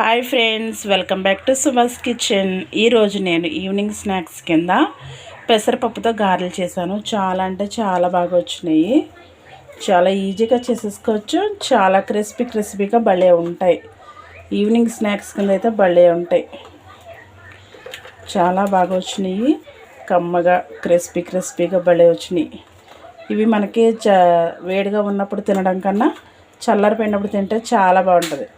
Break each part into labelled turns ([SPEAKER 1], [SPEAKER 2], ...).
[SPEAKER 1] Hi friends welcome back to Subhash Kitchen. ఈరోజు నేను evening snacks కింద పెసరపప్పుతో గారెలు చేశాను. చాలా అంటే చాలా బాగా వచ్చినాయి. చాలా ఈజీగా చేసేసుకోవచ్చు. చాలా క్రిస్పీ క్రిస్పీగా భలే ఉంటాయి. ఈవినింగ్ స్నాక్స్ కింద అయితే భలే ఉంటాయి. చాలా బాగా వచ్చినాయి. కమ్మగా క్రిస్పీ క్రిస్పీగా భలే వచ్చినాయి. ఇవి మనకి చ వేడిగా ఉన్నప్పుడు తినడం కన్నా చల్లారిపోయినప్పుడు తింటే చాలా బాగుంటుంది.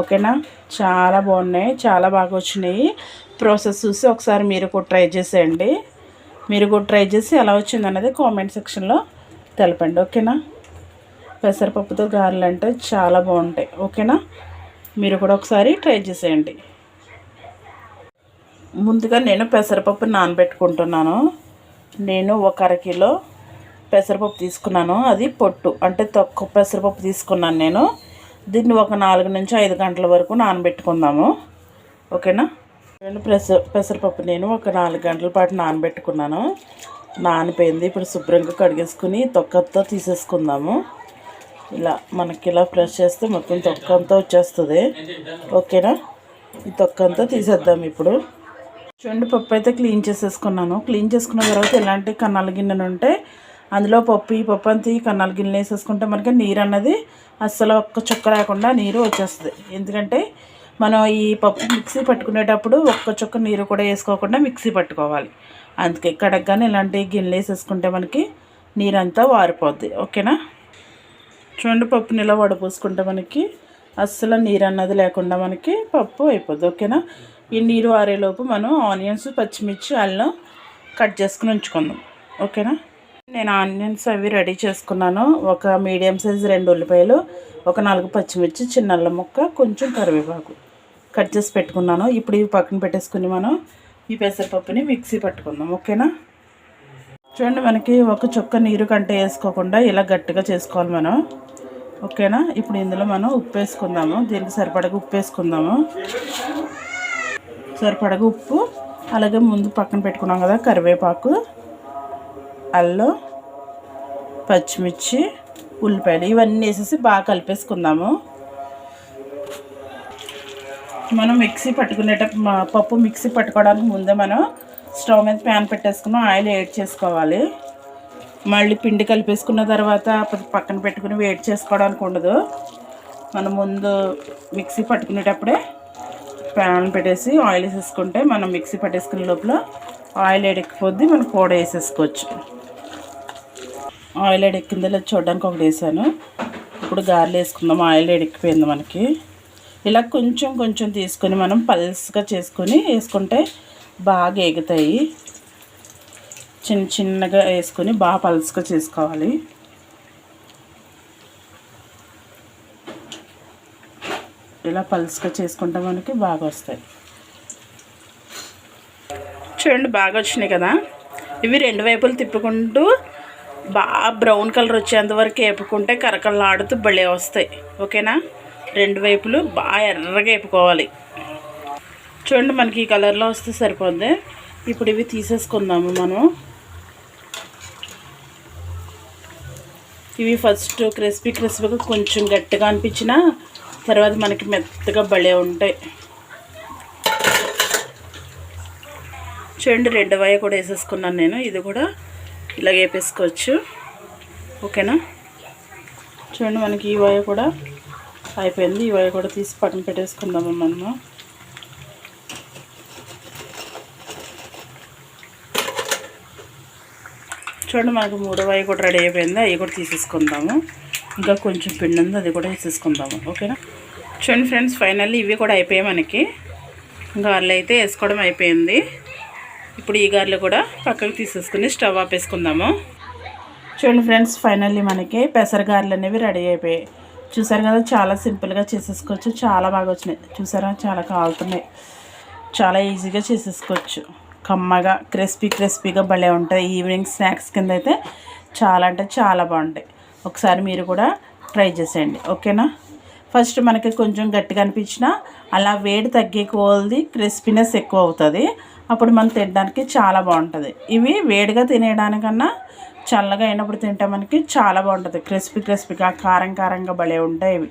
[SPEAKER 1] ఓకేనా? చాలా బాగున్నాయి. చాలా బాగా వచ్చినాయి. ప్రాసెస్ చూసి ఒకసారి మీరు కూడా ట్రై చేసేయండి. మీరు కూడా ట్రై చేసి ఎలా వచ్చింది అనేది కామెంట్ సెక్షన్లో తెలపండి. ఓకేనా? పెసరపప్పుతో గారెలు అంటే చాలా బాగుంటాయి. ఓకేనా? మీరు కూడా ఒకసారి ట్రై చేసేయండి. ముందుగా నేను పెసరపప్పు నానబెట్టుకుంటున్నాను. నేను ఒక అరకిలో పెసరపప్పు తీసుకున్నాను. అది పొట్టు అంటే తక్కువ పెసరపప్పు తీసుకున్నాను నేను. దీన్ని ఒక నాలుగు నుంచి ఐదు గంటల వరకు నానబెట్టుకుందాము. ఓకేనా? రెండు పెసర పెసరపప్పు నేను ఒక నాలుగు గంటల పాటు నానబెట్టుకున్నాను. నానిపోయింది. ఇప్పుడు శుభ్రంగా కడిగేసుకుని తొక్కతో తీసేసుకుందాము. ఇలా మనకి ఇలా ఫ్రెష్ చేస్తే మొత్తం తొక్కంతా వచ్చేస్తుంది. ఓకేనా? ఈ తొక్కంతా తీసేద్దాం ఇప్పుడు. చూడండి పప్పు అయితే క్లీన్ చేసేసుకున్నాను. క్లీన్ చేసుకున్న తర్వాత ఎలాంటి కన్నాల గిన్నెలు ఉంటే అందులో పప్పు ఈ పప్పు అంతా ఈ కన్నాలు గిన్నెలు వేసేసుకుంటే మనకి నీరు అన్నది అస్సలు ఒక్క చుక్క లేకుండా నీరు వచ్చేస్తుంది. ఎందుకంటే మనం ఈ పప్పు మిక్సీ పట్టుకునేటప్పుడు ఒక్క చుక్క నీరు కూడా వేసుకోకుండా మిక్సీ పట్టుకోవాలి. అందుకే కడగ్గానే ఇలాంటి గిన్నెలు వేసేసుకుంటే మనకి నీరంతా వారిపోద్ది. ఓకేనా? చూడండి పప్పు నిల వడపోసుకుంటే మనకి అస్సలు నీరు అన్నది లేకుండా మనకి పప్పు అయిపోద్ది. ఓకేనా? ఈ నీరు ఆరేలోపు మనం ఆనియన్స్ పచ్చిమిర్చి అల్లం కట్ చేసుకుని ఉంచుకుందాం. ఓకేనా? నేను ఆనియన్స్ అవి రెడీ చేసుకున్నాను. ఒక మీడియం సైజ్ రెండు ఉల్లిపాయలు ఒక నాలుగు పచ్చిమిర్చి చిన్న అల్లం ముక్క కొంచెం కరివేపాకు కట్ చేసి పెట్టుకున్నాను. ఇప్పుడు ఇవి పక్కన పెట్టేసుకుని మనం ఈ పెసరపప్పుని మిక్సీ పట్టుకుందాం. ఓకేనా? చూడండి మనకి ఒక చుక్క నీరు కంటే వేసుకోకుండా ఇలా గట్టిగా చేసుకోవాలి మనం. ఓకేనా? ఇప్పుడు ఇందులో మనం ఉప్పు వేసుకుందాము. దీనికి సరిపడగా ఉప్పు వేసుకుందాము. సరిపడగా ఉప్పు. అలాగే ముందు పక్కన పెట్టుకున్నాం కదా కరివేపాకు. అల్లం పచ్చిమిర్చి ఉల్లిపాయలు ఇవన్నీ వేసేసి బాగా కలిపేసుకుందాము. మనం మిక్సీ పట్టుకునేటప్పుడు పప్పు మిక్సీ పట్టుకోవడానికి ముందే మనం స్టవ్ మీద ప్యాన్ పెట్టేసుకున్నాం ఆయిల్ వేడి చేసుకోవాలి. మళ్ళీ పిండి కలిపేసుకున్న తర్వాత పక్కన పెట్టుకుని వేడి చేసుకోవడానికి ఉండదు. మనం ముందు మిక్సీ పట్టుకునేటప్పుడే ప్యాన్ పెట్టేసి ఆయిల్ వేసేసుకుంటే మనం మిక్సీ పట్టేసుకునే లోపల ఆయిల్ ఎడెక్కిపోద్ది మనం కూడ వేసేసుకోవచ్చు. ఆయిల్ ఎడెక్కిందో చూడడానికి ఒకటి వేసాను. ఇప్పుడు గారెలు వేసుకుందాం ఆయిల్ ఎడెక్కిపోయింది మనకి. ఇలా కొంచెం కొంచెం తీసుకొని మనం పల్స్గా చేసుకొని వేసుకుంటే బాగా ఎగుతాయి. చిన్న చిన్నగా వేసుకొని బాగా పల్స్గా చేసుకోవాలి. ఇలా పల్స్గా చేసుకుంటే మనకి బాగా వస్తాయి. చూడండి బాగా వచ్చినాయి కదా. ఇవి రెండు వైపులు తిప్పుకుంటూ బాగా బ్రౌన్ కలర్ వచ్చేంత వరకు వేపుకుంటే కరకలాడుతూ భలే వస్తాయి. ఓకేనా? రెండు వైపులు బాగా ఎర్రగా వేపుకోవాలి చూడండి మనకి ఈ కలర్లో వస్తే సరిపోద్ది. ఇప్పుడు ఇవి తీసేసుకుందాము మనం. ఇవి ఫస్ట్ క్రిస్పీ క్రిస్పీగా కొంచెం గట్టిగా అనిపించిన తర్వాత మనకి మెత్తగా భలే ఉంటాయి. చూడండి రెడ్ వాయ కూడా వేసేసుకున్నాను నేను. ఇది కూడా ఇలా వేపేసుకోవచ్చు. ఓకేనా? చూడండి మనకి ఈ వాయ కూడా అయిపోయింది. ఈ వాయ కూడా తీసి పక్కన పెట్టేసుకుందాము మనము. చూడండి మనకు మూడో వాయి కూడా రెడీ అయిపోయింది. అవి కూడా తీసేసుకుందాము. ఇంకా కొంచెం పిండి ఉంది అది కూడా వేసేసుకుందాము. ఓకేనా? చూడండి ఫ్రెండ్స్ ఫైనల్లీ ఇవి కూడా అయిపోయాయి మనకి. ఇంకా వాళ్ళు అయితే వేసుకోవడం అయిపోయింది. ఇప్పుడు ఈ గారెలు కూడా పక్కకు తీసేసుకుని స్టవ్ ఆపేసుకుందాము. చూడండి ఫ్రెండ్స్ ఫైనల్లీ మనకి పెసర గారెలు అనేవి రెడీ అయిపోయాయి. చూసారు కదా చాలా సింపుల్గా చేసేసుకోవచ్చు. చాలా బాగా వచ్చినాయి. చూసారా? చాలా కాలుతున్నాయి. చాలా ఈజీగా చేసేసుకోవచ్చు. కమ్మగా క్రిస్పీ క్రిస్పీగా భలే ఉంటాయి. ఈవినింగ్ స్నాక్స్ కింద అయితే చాలా అంటే చాలా బాగుంటాయి. ఒకసారి మీరు కూడా ట్రై చేసేయండి. ఓకేనా ఫస్ట్ మనకి కొంచెం గట్టిగా అనిపించిన అలా వేడి తగ్గే కోల్ది క్రిస్పీనెస్ ఎక్కువ అవుతుంది. అప్పుడు మనం తినడానికి చాలా బాగుంటుంది. ఇవి వేడిగా తినేయడానికన్నా చల్లగా అయినప్పుడు తింటే మనకి చాలా బాగుంటుంది. క్రిస్పీ క్రిస్పీగా కారం కారంగా భలే ఉంటాయి ఇవి.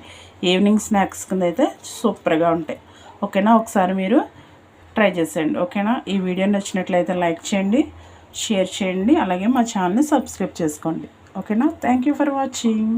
[SPEAKER 1] ఈవినింగ్ స్నాక్స్ కింద అయితే సూపర్గా ఉంటాయి. ఓకేనా? ఒకసారి మీరు ట్రై చేసేయండి. ఓకేనా? ఈ వీడియో నచ్చినట్లయితే లైక్ చేయండి షేర్ చేయండి అలాగే మా ఛానల్ని సబ్స్క్రైబ్ చేసుకోండి. ఓకేనా? Thank you for watching.